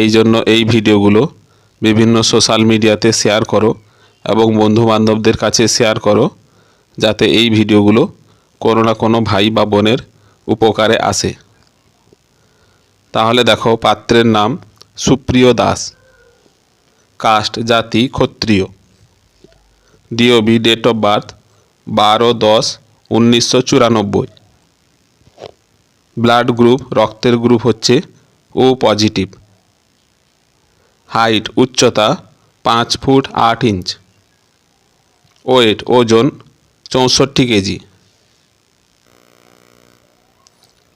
এই জন্য এই ভিডিওগুলো বিভিন্ন সোশ্যাল মিডিয়াতে শেয়ার করো এবং বন্ধুবান্ধবদের কাছে শেয়ার করো, যাতে এই ভিডিওগুলো কোনো না কোনো ভাই বা বোনের উপকারে আসে। তাহলে দেখো পাত্রের নাম সুপ্রিয় দাস কাস্ট জাতি, ক্ষত্রিয়। ডিওবি ডেট অফ বার্থ বারো দশ উনিশশো চুরানব্বই। ব্লাড গ্রুপ রক্তের গ্রুপ হচ্ছে ও পজিটিভ হাইট, উচ্চতা পাঁচ ফুট আট ইঞ্চ। ওয়েট, ওজন চৌষট্টি কেজি।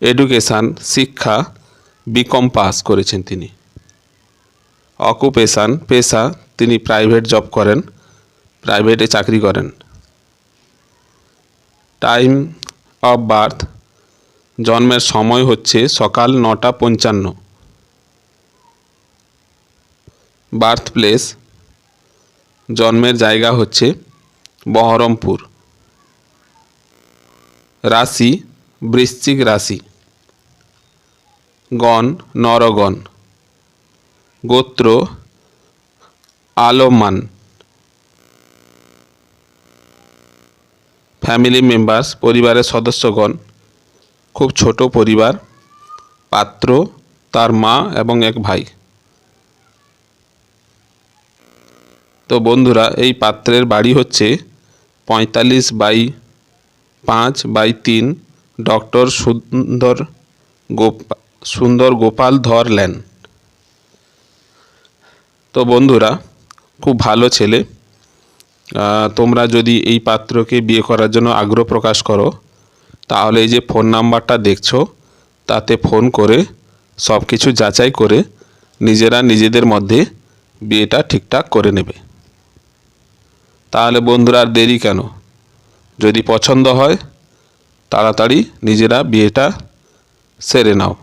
এডুকেশান, শিক্ষা, বিকম পাস করেছেন তিনি। অকুপেশান, পেশা, তিনি প্রাইভেট জব করেন, প্রাইভেটে চাকরি করেন। টাইম অফ বার্থ, জন্মের সময় হচ্ছে সকাল নটা পঞ্চান্ন। বার্থ প্লেস জন্মের জায়গা হচ্ছে বহরমপুর। রাশি, বৃশ্চিক রাশি। গণ, নরগণ। গোত্র, আলমান। ফ্যামিলি মেম্বার্স, পরিবারের সদস্যগণ। খুব ছোট পরিবার। পাত্র, তার মা এবং এক ভাই। তো বন্ধুরা, এই পাত্রের বাড়ি হচ্ছে পঁয়তাল্লিশ বাই পাঁচ বাই তিন ডক্টর সুন্দর গোপা, সুন্দর গোপাল ধর লেন। তো বন্ধুরা, খুব ভালো ছেলে। তোমরা যদি এই পাত্রকে বিয়ে করার জন্য আগ্রহ প্রকাশ করো, তাহলে এই যে ফোন নাম্বারটা দেখছ, তাতে ফোন করে সব কিছু যাচাই করে, নিজেরা নিজেদের মধ্যে বিয়েটা ঠিকঠাক করে নেবে। তাহলে বন্ধুরা আর দেরি কেন? যদি পছন্দ হয় তাড়াতাড়ি নিজেরা বিয়েটা সেরে নাও।